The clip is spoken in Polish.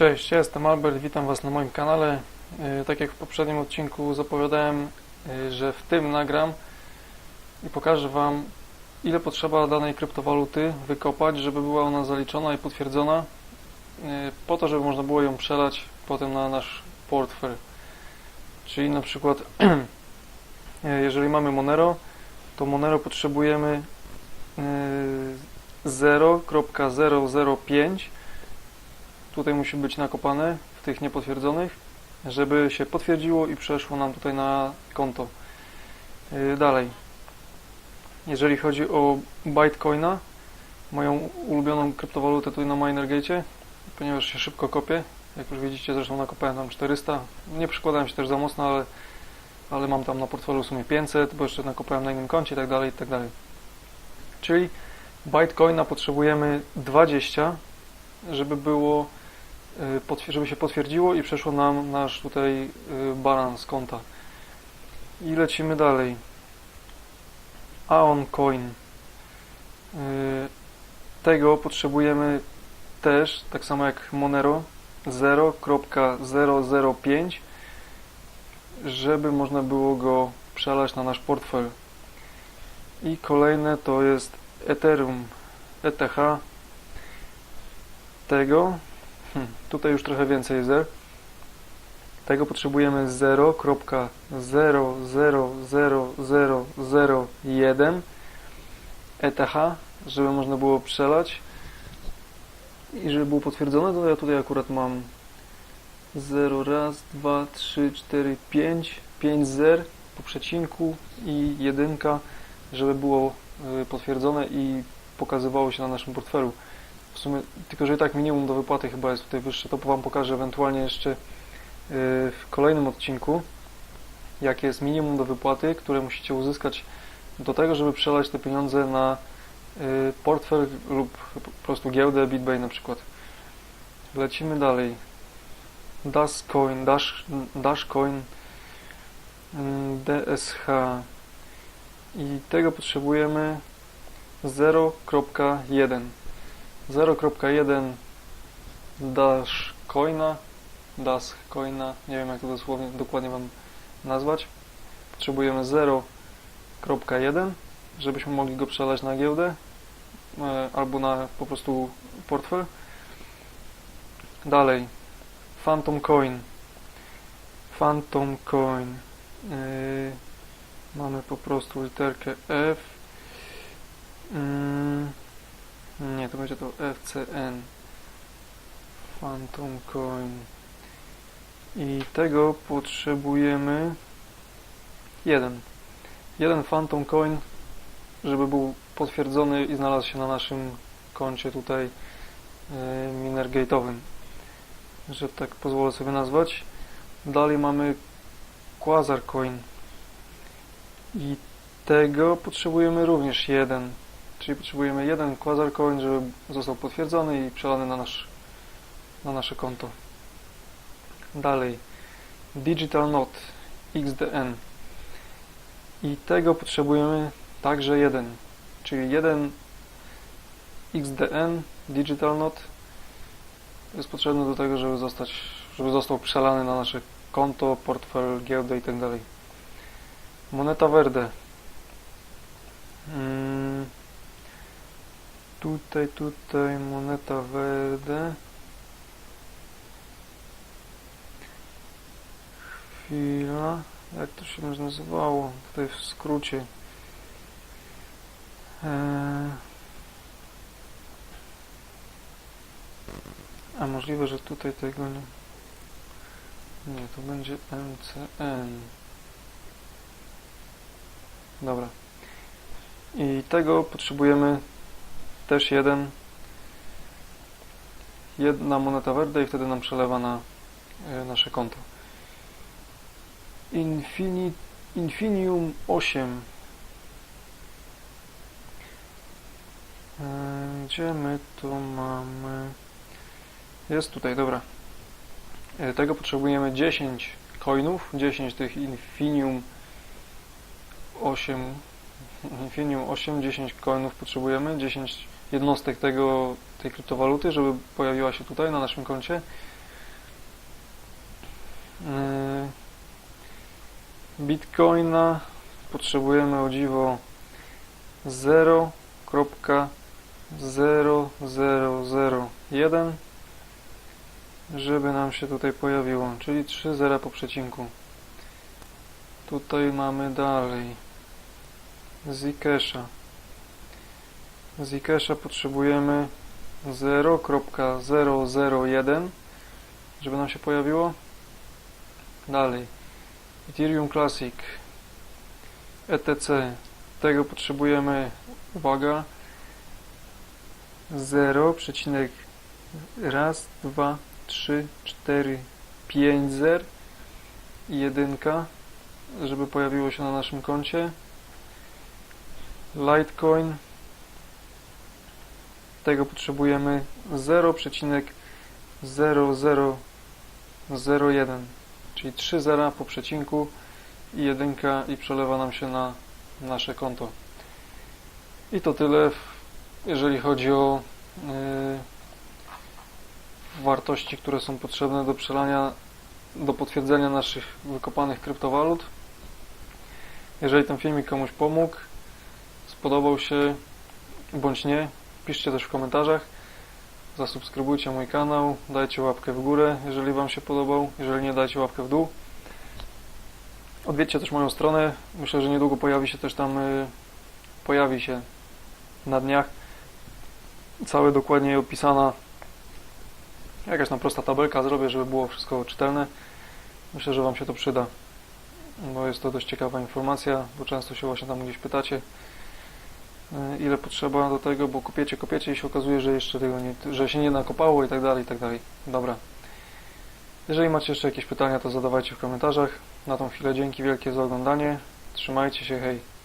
Cześć, ja jestem Albert, witam Was na moim kanale. Yy, Tak jak w poprzednim odcinku zapowiadałem, yy, że w tym nagram i pokażę Wam, ile potrzeba danej kryptowaluty wykopać, żeby była ona zaliczona i potwierdzona, yy, po to, żeby można było ją przelać potem na nasz portfel. Czyli na przykład, jeżeli mamy Monero, to Monero potrzebujemy yy, 0.005 tutaj musi być nakopane w tych niepotwierdzonych, żeby się potwierdziło i przeszło nam tutaj na konto. Yy, Dalej, jeżeli chodzi o Bitcoina, moją ulubioną kryptowalutę tutaj na Minergate, ponieważ się szybko kopie, jak już widzicie, zresztą nakopałem tam 400, nie przykładałem się też za mocno, ale, ale mam tam na portfelu w sumie 500, bo jeszcze nakopałem na innym koncie i tak dalej, i tak dalej. Czyli Bitcoina potrzebujemy 20, żeby było y, żeby się potwierdziło i przeszło nam nasz tutaj y, balans konta. I lecimy dalej. Aon Coin. Y, Tego potrzebujemy też, tak samo jak Monero, 0.005, żeby można było go przelać na nasz portfel. I kolejne to jest Ethereum, ETH, tego, tutaj już trochę więcej zer. Tego potrzebujemy 0.00001 ETH, żeby można było przelać i żeby było potwierdzone, to ja tutaj akurat mam 0, raz, 2, 3, 4, 5, 5 zer po przecinku i jedynka, żeby było y, potwierdzone i pokazywało się na naszym portfelu. W sumie, tylko że i tak minimum do wypłaty chyba jest tutaj wyższe, to Wam pokażę ewentualnie jeszcze yy, w kolejnym odcinku, jakie jest minimum do wypłaty, które musicie uzyskać do tego, żeby przelać te pieniądze na yy, portfel lub po prostu giełdę BitBay na przykład. Lecimy dalej. Dashcoin, Dash, Dashcoin, mm, DSH i tego potrzebujemy 0.1 0.1 dash coina dash coina, nie wiem jak to dosłownie dokładnie Wam nazwać. Potrzebujemy 0.1 żebyśmy mogli go przelać na giełdę e, albo na po prostu portfel. Dalej. Phantom Coin. Phantom Coin. Yy, mamy po prostu literkę F. Mm, nie, to będzie to FCN Phantom Coin. I tego potrzebujemy jeden. Jeden Phantom Coin żeby był potwierdzony i znalazł się na naszym koncie tutaj yy, Minergate'owym. Że tak pozwolę sobie nazwać. Dalej mamy Quasar Coin. I tego potrzebujemy również jeden Czyli potrzebujemy jeden Quasar Coin, żeby został potwierdzony i przelany na, nasz, na nasze konto. Dalej. Digital Note XDN. I tego potrzebujemy także jeden. Czyli jeden XDN Digital Note jest potrzebny do tego, żeby zostać, żeby został przelany na nasze konto, portfel, giełdę i tak. Moneta Verde. Mm. Tutaj, tutaj moneta verde. Chwila. Jak to się nazywało? Tutaj w skrócie. Eee. A możliwe, że tutaj tego nie... Nie, to będzie MCN. Dobra. I tego potrzebujemy też jeden jedna moneta verde i wtedy nam przelewa na e, nasze konto. Infini, Infinium 8 E, Gdzie my to mamy? Jest tutaj, dobra. E, Tego potrzebujemy 10 coinów, 10 tych Infinium 8 Infinium 8, 10 coinów potrzebujemy, 10 jednostek tego, tej kryptowaluty, żeby pojawiła się tutaj na naszym koncie. Yy, Bitcoina potrzebujemy o dziwo 0.0001 żeby nam się tutaj pojawiło, czyli 3 zera po przecinku. Tutaj mamy dalej Zcasha. Zcasha potrzebujemy 0.001 żeby nam się pojawiło. Dalej Ethereum Classic ETC tego potrzebujemy uwaga 0,1 2 3 4 5 zer i jedynka żeby pojawiło się na naszym koncie Litecoin tego potrzebujemy 0,0001 czyli 3 zera po przecinku i jedynka i przelewa nam się na nasze konto. I to tyle, jeżeli chodzi o yy, wartości, które są potrzebne do przelania, do potwierdzenia naszych wykopanych kryptowalut. Jeżeli ten filmik komuś pomógł, spodobał się bądź nie, piszcie też w komentarzach. Zasubskrybujcie mój kanał, dajcie łapkę w górę, jeżeli Wam się podobał, jeżeli nie, dajcie łapkę w dół. Odwiedźcie też moją stronę. Myślę, że niedługo pojawi się też tam y, pojawi się na dniach całe dokładnie opisana jakaś tam prosta tabelka zrobię, żeby było wszystko czytelne. Myślę, że Wam się to przyda, bo jest to dość ciekawa informacja, bo często się właśnie tam gdzieś pytacie ile potrzeba do tego, bo kopiecie, kopiecie i się okazuje, że jeszcze tego nie, że się nie nakopało i tak dalej, i tak dalej. Dobra. Jeżeli macie jeszcze jakieś pytania, to zadawajcie w komentarzach. Na tą chwilę dzięki wielkie za oglądanie. Trzymajcie się, hej.